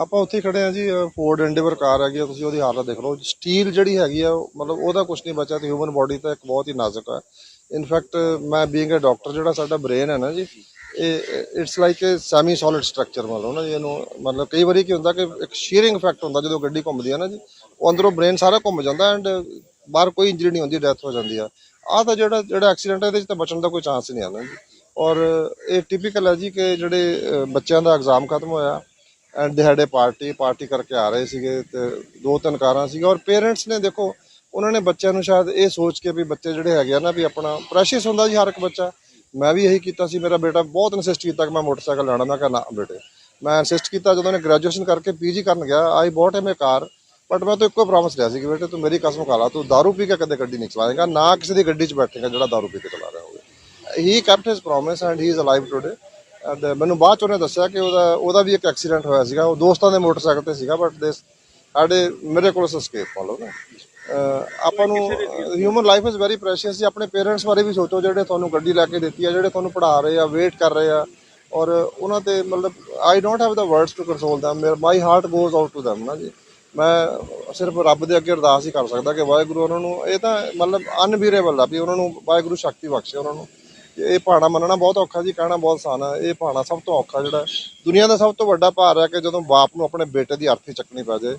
ਆਪਾਂ ਉੱਥੇ ਹੀ ਖੜੇ ਆ ਜੀ ਫੋਰਡ ਐਂਡੇਵਰ ਕਾਰ ਹੈਗੀ ਆ, ਤੁਸੀਂ ਉਹਦੀ ਹਾਲਤ ਦੇਖ ਲਓ। ਸਟੀਲ ਜਿਹੜੀ ਹੈਗੀ ਆ ਉਹ ਮਤਲਬ ਉਹਦਾ ਕੁਝ ਨਹੀਂ ਬਚਿਆ ਤੇ ਹਿਊਮਨ ਬਾਡੀ ਤਾਂ ਇੱਕ ਬਹੁਤ ਹੀ ਨਾਜ਼ੁਕ ਹੈ ਇਨਫੈਕਟ ਮੈਂ ਬੀਇੰਗ ਅ ਡਾਕਟਰ ਜਿਹੜਾ ਸਾਡਾ ਬ੍ਰੇਨ ਹੈ ਨਾ ਜੀ, ਇਹ it's like a semi solid structure ਮਤਲਬ ਨਾ ਜੀ, ਇਹਨੂੰ ਮਤਲਬ ਕਈ ਵਾਰੀ ਕੀ ਹੁੰਦਾ ਕਿ ਇੱਕ ਸ਼ੀਅਰਿੰਗ ਇਫੈਕਟ ਹੁੰਦਾ ਜਦੋਂ ਗੱਡੀ ਘੁੰਮਦੀ ਹੈ ਨਾ ਜੀ, ਉਹ ਅੰਦਰੋਂ ਬ੍ਰੇਨ ਸਾਰਾ ਘੁੰਮ ਜਾਂਦਾ ਐਂਡ ਬਾਹਰ ਕੋਈ ਇੰਜਰੀ ਨਹੀਂ ਹੁੰਦੀ ਡੈਥ ਹੋ ਜਾਂਦੀ ਆ। ਆਹ ਤਾਂ ਜਿਹੜਾ ਜਿਹੜਾ ਐਕਸੀਡੈਂਟ ਹੈ ਇਹਦੇ ਵਿੱਚ ਤਾਂ ਬਚਣ ਦਾ ਕੋਈ ਚਾਂਸ ਹੀ ਨਹੀਂ ਆਉਂਦਾ ਜੀ। ਔਰ ਇਹ ਟਿਪੀਕਲ ਹੈ ਜੀ ਕਿ ਜਿਹੜੇ ਬੱਚਿਆਂ ਦਾ ਐਗਜ਼ਾਮ ਖਤਮ ਹੋਇਆ ਐਂਡ ਦੇ ਹੈਡ ਏ ਪਾਰਟੀ ਪਾਰਟੀ ਕਰਕੇ ਆ ਰਹੇ ਸੀਗੇ ਤੇ ਦੋ ਤਿੰਨ ਕਾਰਾਂ ਸੀਗਾ ਔਰ ਪੇਰੈਂਟਸ ਨੇ ਦੇਖੋ ਉਹਨਾਂ ਨੇ ਬੱਚਿਆਂ ਨੂੰ ਸ਼ਾਇਦ ਇਹ ਸੋਚ ਕੇ ਵੀ ਬੱਚੇ ਜਿਹੜੇ ਹੈਗੇ ਆ ਨਾ ਵੀ ਆਪਣਾ ਪ੍ਰੈਸ਼ੀਅਸ ਹੁੰਦਾ ਜੀ ਹਰ ਇੱਕ ਬੱਚਾ ਮੈਂ ਵੀ ਇਹੀ ਕੀਤਾ ਸੀ ਮੇਰਾ ਬੇਟਾ ਬਹੁਤ ਇਨਸਿਸਟ ਕੀਤਾ ਕਿ ਮੈਂ ਮੋਟਰਸਾਈਕਲ ਲੈਣਾ ਮੈਂ ਕਿਹਾ ਨਾ ਬੇਟੇ ਮੈਂ ਇਨਸਿਸਟ ਕੀਤਾ ਜਦੋਂ ਨੇ ਗ੍ਰੈਜੂਏਸ਼ਨ ਕਰਕੇ ਪੀਜੀ ਕਰਨ ਗਿਆ I bought him A car but ਮੈਂ ਤਾਂ ਇੱਕੋ ਪ੍ਰੋਮਿਸ ਲਿਆ ਸੀ ਕਿ ਬੇਟੇ ਤੂੰ ਮੇਰੀ ਕਸਮ ਖਾ ਲਾ ਤੂੰ दारू ਪੀ ਕੇ ਕਦੇ ਗੱਡੀ ਨਹੀਂ ਚਲਾਏਗਾ ਨਾ ਕਿਸੇ ਦੀ ਗੱਡੀ 'ਚ ਬੈਠੇਗਾ ਜਿਹੜਾ दारू ਪੀ ਕੇ ਚਲਾ ਰਿਹਾ ਹੋਵੇ he kept his promise and he is alive today and Uh, ਮੈਨੂੰ ਬਾਅਦ ਚ ਉਹਨੇ ਦੱਸਿਆ ਕਿ ਉਹਦਾ ਉਹਦਾ ਵੀ ਇੱਕ ਐਕਸੀਡੈਂਟ ਹੋਇਆ ਸੀਗਾ। ਉਹ ਦੋਸਤਾਂ ਦੇ ਮੋਟਰਸਾਈਕਲ ਤੇ ਸੀਗਾ ਬਟ ਦੇ ਸਾਡੇ, ਮੇਰੇ ਕੋਲ ਸੰਸਕੇਪ ਮੰਨ ਨਾ। ਆਪਾਂ ਨੂੰ human life is very precious ਜੀ, ਆਪਣੇ ਪੇਰੈਂਟਸ ਬਾਰੇ ਵੀ ਸੋਚੋ, ਜਿਹੜੇ ਤੁਹਾਨੂੰ ਗੱਡੀ ਲੈ ਕੇ ਦਿੱਤੀ ਆ, ਜਿਹੜੇ ਤੁਹਾਨੂੰ ਪੜ੍ਹਾ ਰਹੇ ਆ ਵੇਟ ਕਰ ਰਹੇ ਆ। ਔਰ ਉਹਨਾਂ ਤੇ ਮਤਲਬ I don't have the words to console them my heart goes out to them ਨਾ ਜੀ। ਮੈਂ ਸਿਰਫ ਰੱਬ ਦੇ ਅੱਗੇ ਅਰਦਾਸ ਹੀ ਕਰ ਸਕਦਾ ਕਿ ਵਾਹਿਗੁਰੂ ਉਹਨਾਂ ਨੂੰ, ਇਹ ਤਾਂ ਮਤਲਬ ਅਨਬੀਰੇਬਲ ਆ ਵੀ ਉਹਨਾਂ ਨੂੰ ਵਾਹਿਗੁਰੂ ਸ਼ਕਤੀ ਬਖਸ਼ੇ ਉਹਨਾਂ ਨੂੰ। ਇਹ ਭਾਣਾ ਮੰਨਣਾ ਬਹੁਤ ਔਖਾ ਜੀ, ਕਹਿਣਾ ਬਹੁਤ ਆਸਾਨ ਹੈ ਇਹ ਭਾਣਾ ਸਭ ਤੋਂ ਔਖਾ ਜਿਹੜਾ, ਦੁਨੀਆ ਦਾ ਸਭ ਤੋਂ ਵੱਡਾ ਭਾਰ ਹੈ ਕਿ ਜਦੋਂ ਬਾਪ ਨੂੰ ਆਪਣੇ ਬੇਟੇ ਦੀ ਅਰਥੀ ਚੱਕਣੀ ਪੈ ਜਾਏ।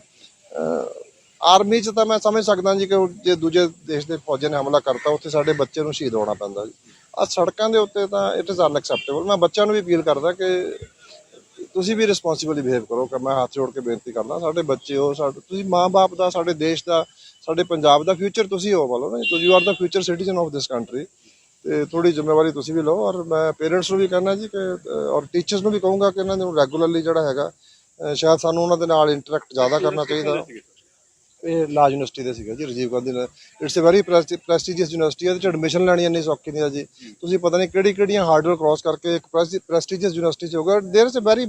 ਆਰਮੀ 'ਚ ਤਾਂ ਮੈਂ ਸਮਝ ਸਕਦਾ ਜੀ ਕਿ ਜੇ ਦੂਜੇ ਦੇਸ਼ ਦੇ ਫੌਜਾਂ ਨੇ ਹਮਲਾ ਕਰਤਾ, ਉੱਥੇ ਸਾਡੇ ਬੱਚੇ ਨੂੰ ਸ਼ਹੀਦ ਹੋਣਾ ਪੈਂਦਾ ਜੀ। ਆ ਸੜਕਾਂ ਦੇ ਉੱਤੇ ਤਾਂ ਇਟ ਇਜ਼ ਅਨਐਕਸੈਪਟੇਬਲ ਮੈਂ ਬੱਚਿਆਂ ਨੂੰ ਵੀ ਅਪੀਲ ਕਰਦਾ ਕਿ ਤੁਸੀਂ ਵੀ ਰਿਸਪੌਂਸਿਬਲੀ ਬਿਹੇਵ ਕਰੋ, ਕਿ ਮੈਂ ਹੱਥ ਜੋੜ ਕੇ ਬੇਨਤੀ ਕਰਦਾ, ਸਾਡੇ ਬੱਚੇ ਹੋ, ਸਾਡੇ, ਤੁਸੀਂ ਮਾਂ-ਬਾਪ ਦਾ, ਸਾਡੇ ਦੇਸ਼ ਦਾ, ਸਾਡੇ ਪੰਜਾਬ ਦਾ ਫਿਊਚਰ ਤੁਸੀਂ ਹੋ ਬੋਲੋ ਨਾ ਤੁਸੀਂ are the future citizen of this country ਤੇ ਥੋੜੀ ਜ਼ਿੰਮੇਵਾਰੀ ਤੁਸੀਂ ਵੀ ਲਓ ਔਰ ਮੈਂ ਪੇਰੈਂਟਸ ਨੂੰ ਵੀ ਕਹਿਣਾ ਜੀ ਕਿ ਔਰ ਟੀਚਰਸ ਨੂੰ ਵੀ ਕਹੂੰਗਾ ਕਿ ਇਹਨਾਂ ਨੂੰ ਰੈਗੂਲਰਲੀ ਜਿਹੜਾ ਹੈਗਾ ਸ਼ਾਇਦ ਸਾਨੂੰ ਉਹਨਾਂ ਦੇ ਨਾਲ ਇੰਟਰੈਕਟ ਜ਼ਿਆਦਾ ਕਰਨਾ ਚਾਹੀਦਾ। ਇਹ ਲਾ ਯੂਨੀਵਰਸਿਟੀ ਦੇ ਸੀਗਾ ਜੀ Rajiv Gandhi it's a very prestigious university ਇਹਦੇ ਚ ਐਡਮਿਸ਼ਨ ਲੈਣੀ ਇੰਨੀ ਸੌਖੀ ਨਹੀਂ ਆ ਜੀ ਤੁਸੀਂ ਪਤਾ ਨਹੀਂ ਕਿਹੜੀ ਕਿਹੜੀਆਂ ਹਾਰਡਲ ਕ੍ਰਾਸ ਕਰਕੇ ਇੱਕ ਪ੍ਰੈਸਟੀਜੀਅਸ ਯੂਨੀਵਰਸਿਟੀ ਚ ਹੋਗਾ there is a very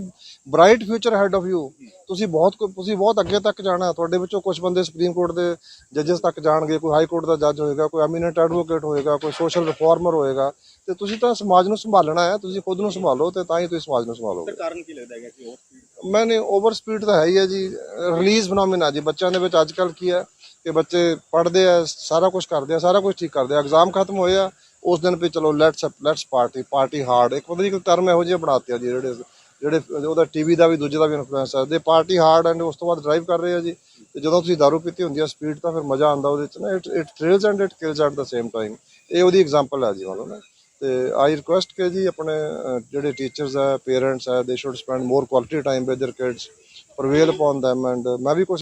bright future ahead of you ਤੁਸੀਂ ਬਹੁਤ ਕੁ- ਤੁਸੀਂ ਬਹੁਤ ਅੱਗੇ ਤੱਕ ਜਾਣਾ ਤੁਹਾਡੇ ਵਿੱਚੋਂ ਕੁਝ ਬੰਦੇ ਸੁਪਰੀਮ ਕੋਰਟ ਦੇ ਜੱਜਸ ਤੱਕ ਜਾਣਗੇ ਕੋਈ ਹਾਈ ਕੋਰਟ ਦਾ ਜੱਜ ਹੋਏਗਾ ਕੋਈ ਐਮੀਨੈਂਟ ਐਡਵੋਕੇਟ ਹੋਏਗਾ ਕੋਈ ਸੋਸ਼ਲ ਰਿਫਾਰਮਰ ਹੋਏਗਾ ਤੇ ਤੁਸੀਂ ਤਾਂ ਸਮਾਜ ਨੂੰ ਸੰਭਾਲਣਾ ਹੈ ਤੁਸੀਂ ਖੁਦ ਨੂੰ ਸੰਭਾਲੋ ਤੇ ਤਾਂ ਹੀ ਤੁਸੀਂ ਸਮਾਜ ਨੂੰ ਸੰਭਾਲੋਗੇ ਕਾਰਨ ਕੀ ਲੱਗਦਾ ਹੈਗਾ ਕਿ ਉਹ speed ਮੈਨੇ ਓਵਰ ਸਪੀਡ ਤਾਂ ਹੈ ਹੀ ਹੈ ਜੀ ਰਿਲੀਜ਼ ਫੀਨੋਮੀਨਾ ਜੀ ਬੱਚਿਆਂ ਦੇ ਵਿੱਚ ਅੱਜ ਕੱਲ ਕੀ ਹੈ ਕਿ ਬੱਚੇ ਪੜ੍ਹਦੇ ਆ ਸਾਰਾ ਕੁਝ ਕਰਦੇ ਆ ਸਾਰਾ ਕੁਝ ਠੀਕ ਕਰਦੇ ਆ ਐਗਜ਼ਾਮ ਖਤਮ ਹੋਏ ਆ ਉਸ ਦਿਨ ਵੀ ਚਲੋ let's let's party party hard ਇੱਕ ਪਤਾ ਨਹੀਂ ਕੋਈ ਟਰਮ ਇਹੋ ਜਿਹੇ ਬਣਾਤੇ ਆ ਜੀ ਜਿਹੜੇ ਜਿਹੜੇ ਉਹਦਾ ਟੀਵੀ ਦਾ ਵੀ ਦੂਜੇ ਦਾ ਵੀ ਇਨਫਲੂਐਂਸ ਹੈ ਦੇ ਪਾਰਟੀ ਹਾਰਡ ਐਂਡ ਉਸ ਤੋਂ ਬਾਅਦ ਡਰਾਈਵ ਕਰ ਰਹੇ ਆ ਜੀ ਤੇ ਜਦੋਂ ਤੁਸੀਂ ਦਾਰੂ ਪੀਤੀ ਹੁੰਦੀ ਆ ਸਪੀਡ ਤਾਂ ਫਿਰ ਮਜ਼ਾ ਆਉਂਦਾ ਉਹਦੇ ਚ ਨਾ it it thrills and it kills at the same time ਇਹ ਉਹਦੀ ਐਗਜ਼ਾਮਪਲ ਹੈ ਜੀ ਮੰਨ ਲਓ ਨਾ ਤੇ ਆਈ ਰਿਕੁਐਸਟ ਕਿ ਜੀ ਆਪਣੇ ਅਹ, ਜਿਹੜੇ ਟੀਚਰਸ ਹੈ ਪੇਰੈਂਟਸ ਹੈ they should spend more quality time with their kids prevail upon them and ਮੈਂ ਵੀ ਕੁਛ